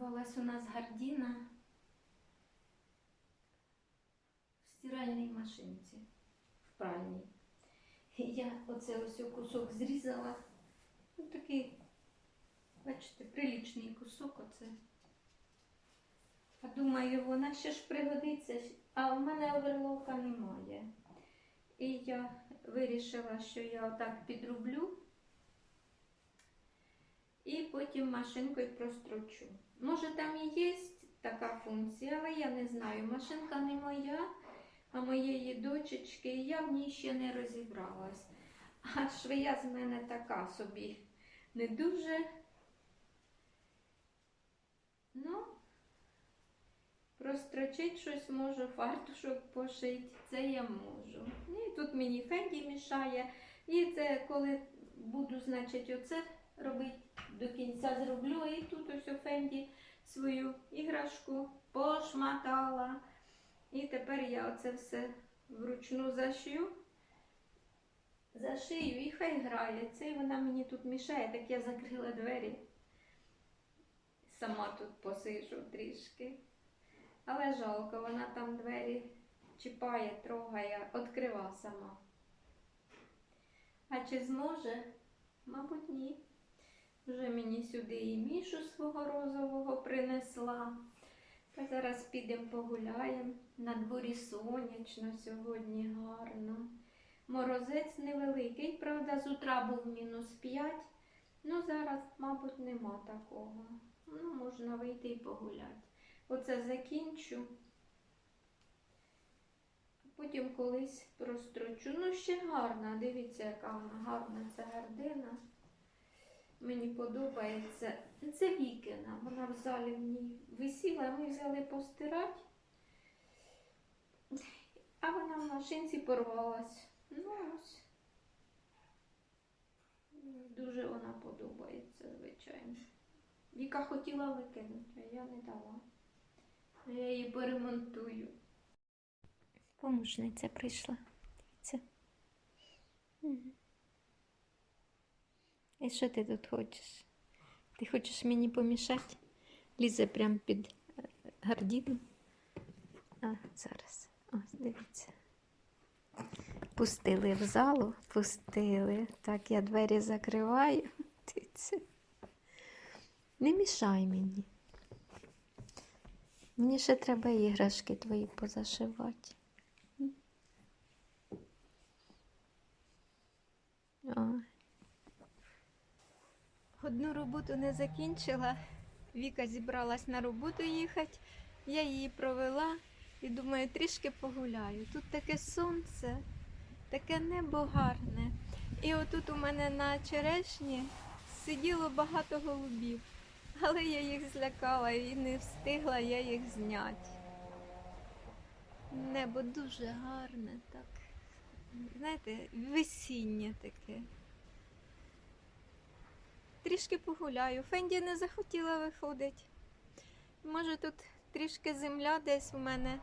Порвалась у нас гардіна в стиральній машинці, в пральній. І я оце ось кусок зрізала. Ну, такий, бачите, прилічний кусок оце. А думаю, вона ще ж пригодиться, а в мене оверлока немає. І я вирішила, що я отак підрублю і потім машинкою прострочу. Може, там і є така функція, але я не знаю. Машинка не моя, а моєї дочечки, і я в ній ще не розібралась. А швея з мене така собі не дуже. Ну, прострочить щось можу, фартушок пошить, це я можу. І тут мені Фенді мішає. І це коли буду, значить, оце робити до кінця зроблю. І тут ось у Фенді свою іграшку пошматала. І тепер я оце все вручну зашию. Зашию і хай грається. І вона мені тут мішає, так я закрила двері. Сама тут посижу трішки. Але жалко, вона там двері чіпає, трогає, відкрива сама. А чи зможе? Мабуть, ні. Вже мені сюди і мішу свого розового принесла. Та зараз підемо погуляємо. На дворі сонячно сьогодні гарно. Морозець невеликий, правда, з утра був мінус 5. Ну, зараз, мабуть, нема такого. Ну, можна вийти і погуляти. Оце закінчу. Потім колись прострочу. Ну, ще гарна. Дивіться, яка вона гарна ця гардина. Мені подобається. Це вікена. Вона в залі в ній висіла, ми взяли постирати. А вона в машинці порвалась. Ну ось. Дуже вона подобається, звичайно. Віка хотіла викинути, а я не дала. Я її поремонтую. Помощниця прийшла. Дивіться. І що ти тут хочеш? Ти хочеш мені помішати? Лізе прямо під е, гардіну. А, зараз. Ось, дивіться. Пустили в залу, пустили. Так, я двері закриваю. Дивіться. Не мішай мені. Мені ще треба іграшки твої позашивати. М. Ой. Одну роботу не закінчила. Віка зібралась на роботу їхати. Я її провела і думаю, трішки погуляю. Тут таке сонце, таке небо гарне. І отут у мене на черешні сиділо багато голубів, але я їх злякала і не встигла я їх зняти. Небо дуже гарне, так. Знаєте, весіннє таке. Трішки погуляю. Фенді не захотіла виходити. Може, тут трішки земля десь у мене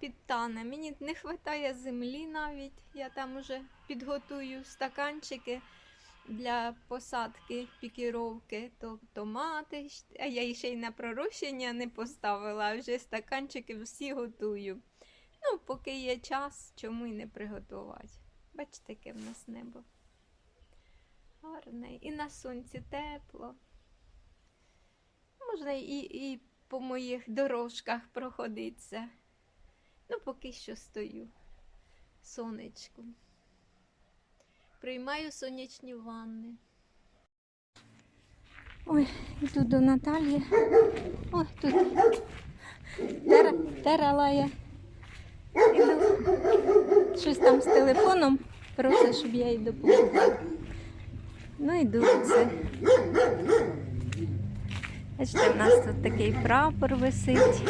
підтане. Мені не вистачає землі навіть. Я там уже підготую стаканчики для посадки пікіровки, то томати, а я ще й на пророщення не поставила, а вже стаканчики всі готую. Ну, поки є час, чому й не приготувати. Бачите, яке в нас небо. Гарне. І на сонці тепло. Можна і, і по моїх дорожках проходитися. Ну, поки що стою. Сонечку. Приймаю сонячні ванни. Ой, йду до Наталії. Ой, тут тера, тера лає. Іду. Щось там з телефоном просить, щоб я їй допомогла. Ну йду це. Бачите, у нас тут такий прапор висить.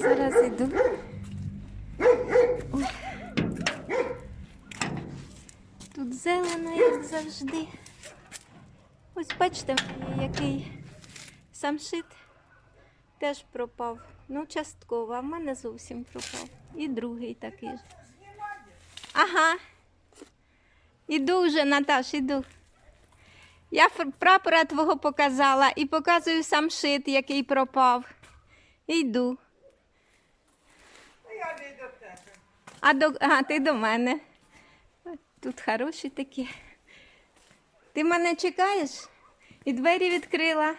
Зараз йду. Тут зелено, як завжди. Ось бачите, який самшит теж пропав. Ну, частково, а в мене зовсім пропав. І другий такий ж. Ага. Іду вже, Наташ, іду. Я прапора твого показала і показую сам шит, який пропав. І йду. А я не до тебе. А, до, а ти до мене. Тут хороші такі. Ти мене чекаєш? І двері відкрила.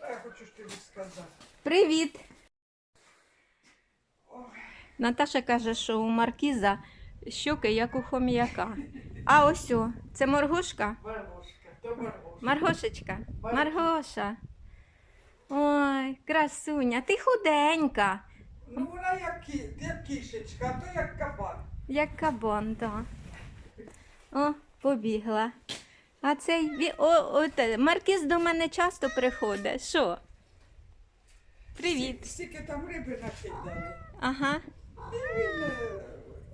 Я хочу тобі сказати. Привіт. Наташа каже, що у Маркіза щоки, як у хом'яка. А ось о, це моргушка? Маргошка, то Маргошка. Маргошечка. Маргоша. Ой, красуня, ти худенька, Ну вона як, кі, як кішечка, а то як кабан. як кабан, так. О, побігла. А цей ві- о, о, те, Маркіз до мене часто приходить. Що? Привіт. Стільки там риби накидали. Ага. І він е,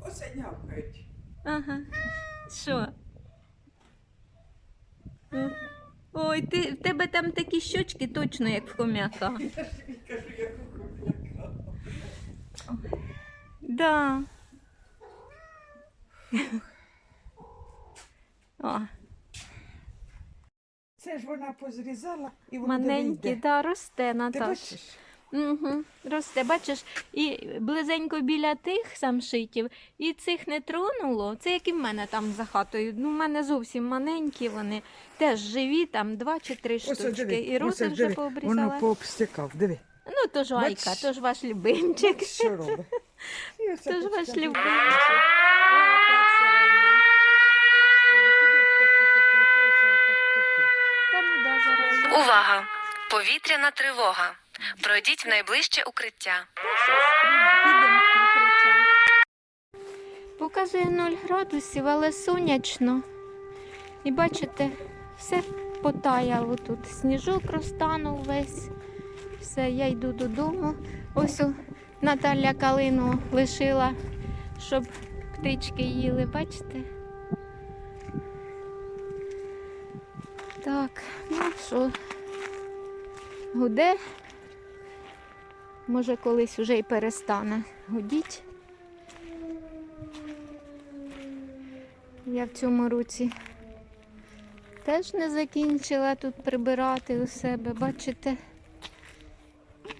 осенявкають. Ага. Що? М. Ой, ти, в тебе там такі щочки точно, як в хом'яка. Я ж тобі кажу, як у хом'яка. Да. О, Це ж вона позрізала і воно маленький, вийде. да, росте, Ти Наташ. бачиш? Угу, росте, бачиш, і близенько біля тих самшитів, і цих не тронуло. Це як і в мене там за хатою. Ну, в мене зовсім маленькі вони, теж живі, там два чи три Ось штучки. диви, і ось вже диви, пообрізала. Воно пообстикав, диви. Ну, то ж Айка, то ж ваш любимчик. Бачиш, що робить. То ж ваш любимчик. Увага! Повітряна тривога. Пройдіть в найближче укриття. Показує 0 градусів, але сонячно. І бачите, все потаяло тут. Сніжок розтанув весь. Все, я йду додому. Ось Наталя калину лишила, щоб птички їли, бачите? Так, ну що, гуде. Може, колись вже й перестане гудіть. Я в цьому році теж не закінчила тут прибирати у себе. Бачите,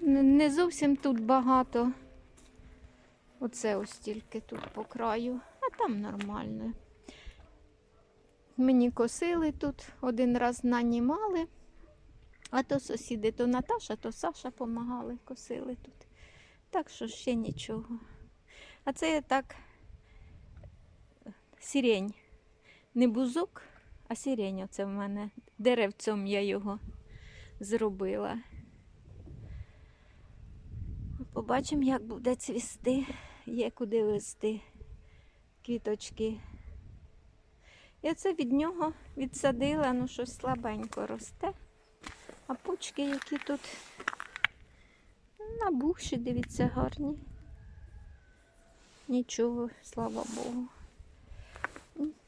не зовсім тут багато. Оце ось тільки тут по краю, а там нормально. Мені косили тут, один раз нанімали. А то сусіди, то Наташа, то Саша помагали, косили тут. Так що ще нічого. А це так сірень. Не бузок, а сірень оце в мене. Деревцем я його зробила. Побачимо, як буде цвісти, є куди вести квіточки. Я це від нього відсадила, ну щось слабенько росте. А пучки, які тут набухші, дивіться, гарні. Нічого, слава Богу.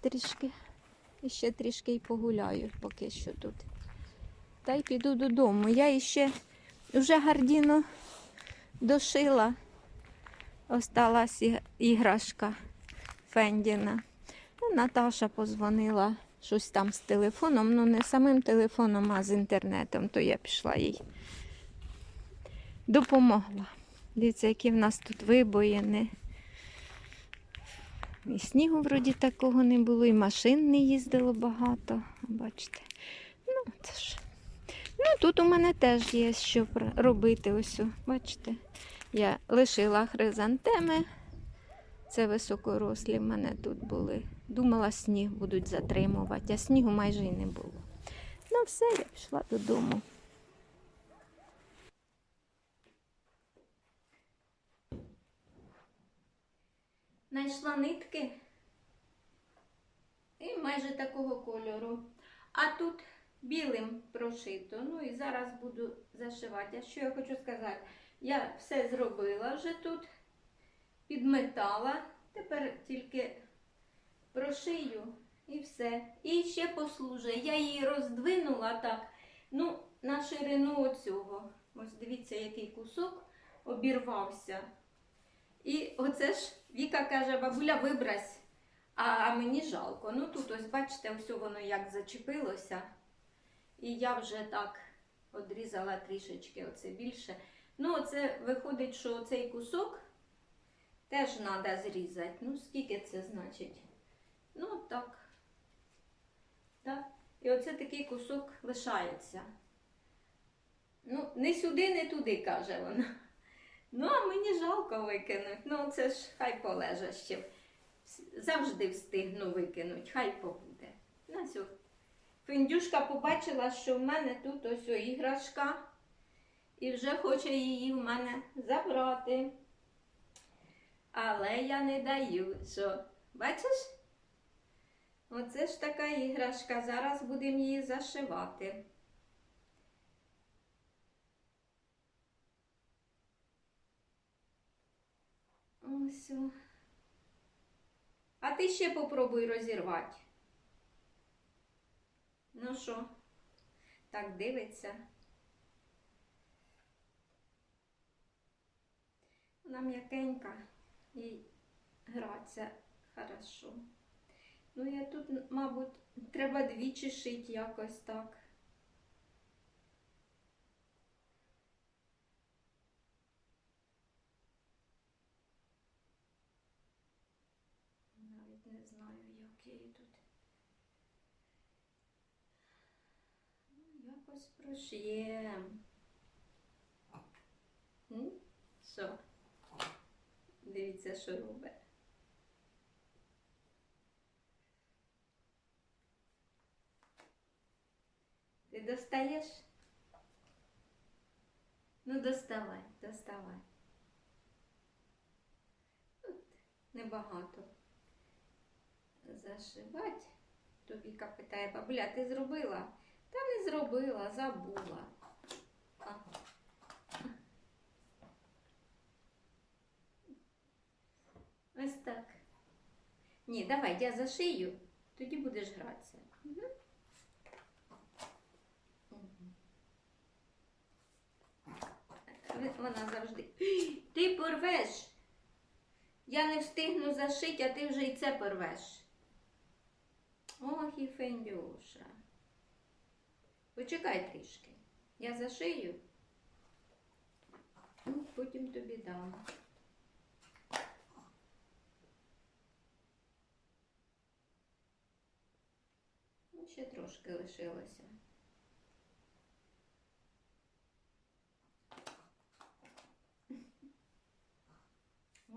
Трішки, і ще трішки і погуляю поки що тут. Та й піду додому. Я іще вже гардіно дошила. Осталась іграшка Фендіна. Ну, Наташа позвонила щось там з телефоном, ну не самим телефоном, а з інтернетом, то я пішла їй. Допомогла. Дивіться, які в нас тут вибоїни. І снігу вроді такого не було, і машин не їздило багато. Бачите. Ну, це ж. Ну, тут у мене теж є що робити. Ось, бачите. Я лишила хризантеми. Це високорослі в мене тут були. Думала, сніг будуть затримувати, а снігу майже і не було. Ну, все, я пішла додому. Найшла нитки і майже такого кольору. А тут білим прошито. Ну і зараз буду зашивати. А що я хочу сказати? Я все зробила вже тут підметала. Тепер тільки прошию і все. І ще послужить. Я її роздвинула так. Ну, на ширину оцього. Ось дивіться, який кусок обірвався. І оце ж Віка каже, бабуля, вибрась. А, мені жалко. Ну тут ось бачите, ось воно як зачепилося. І я вже так одрізала трішечки оце більше. Ну, оце виходить, що цей кусок теж треба зрізати. Ну, скільки це значить? Ну, так. Так. І оце такий кусок лишається. Ну, не сюди, не туди, каже вона. Ну, а мені жалко викинуть. Ну, це ж хай полеже ще. Завжди встигну викинуть, хай побуде. На все. Фіндюшка побачила, що в мене тут ось іграшка, і вже хоче її в мене забрати. Але я не даю, що. Бачиш? Оце ж така іграшка. Зараз будемо її зашивати. Ось. А ти ще попробуй розірвати. Ну що, так дивиться. Вона м'якенька і граться хорошо. Ну, я тут, мабуть, треба двічі шити якось так. Навіть не знаю, як її тут. Ну, якось прош'єм. М? Що? Дивіться, що робить. Достаєш? Ну, доставай, доставай. Тут небагато. Зашивати. Тобіка питає, бабуля, ти зробила? Та не зробила, забула. А. Ось так. Ні, давай, я зашию, тоді будеш гратися. Угу. Вона завжди. Ти порвеш. Я не встигну зашити, а ти вже і це порвеш. Ох, і Фендюша. Почекай трішки. Я зашию. Ну, потім тобі дам. Ну, ще трошки лишилося.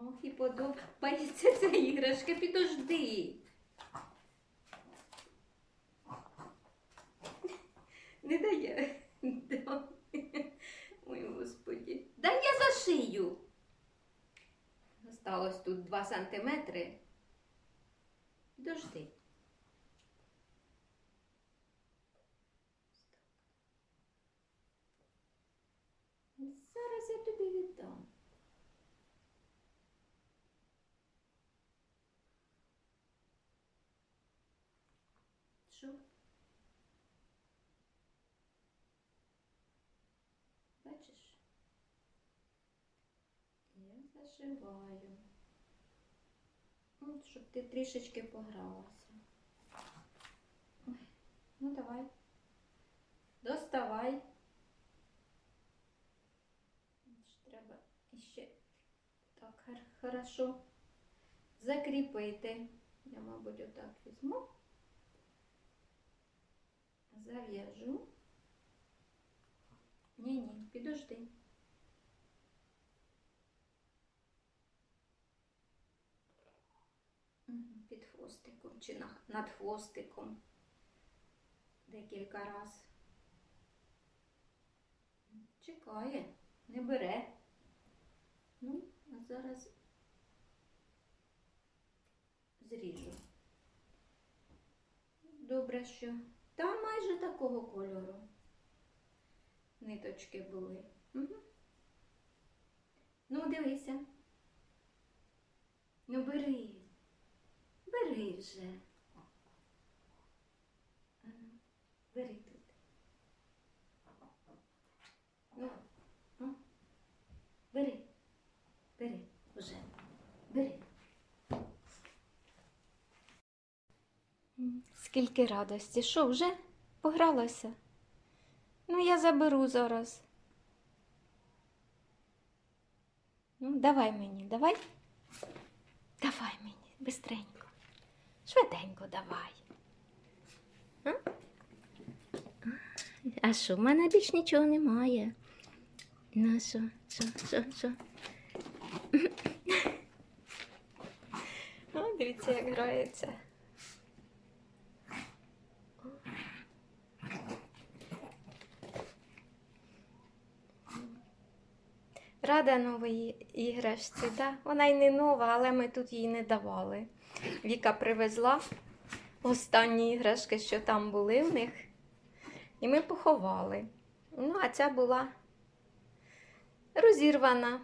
Ох, і подобається ця іграшка, підожди. Не дає. Да. Ой, господі. Дай я зашию. Осталось тут 2 сантиметри. Дожди. Зараз я тобі віддам. Що? Бачиш? Я зашиваю. От, щоб ти трішечки погралася. Ой, ну давай. Доставай. Треба іще так хорошо закріпити. Я, мабуть, отак візьму. Зав'яжу. Ні, ні, підожди. Під хвостиком чи над хвостиком. Декілька раз. Чекає, не бере. Ну, а зараз зріжу. Добре, що там майже такого кольору ниточки були. Угу. Ну, дивися. Ну, бери. Бери вже. Бери тут. Ну, ну. Бери. Бери вже. Бери. М, Скільки радості. Що, вже погралася? Ну, я заберу зараз. Ну, давай мені, давай. Давай мені, бистренько. Швиденько давай. А, що, в мене більш нічого немає. Ну, що, що, що, що? Дивіться, як грається. Рада новій іграшці, да? Вона й не нова, але ми тут її не давали. Віка привезла останні іграшки, що там були в них, і ми поховали. Ну, а ця була розірвана.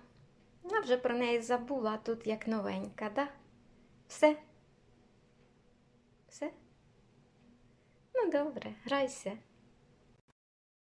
Я вже про неї забула, тут як новенька, да? Все? Все? Ну, добре, грайся.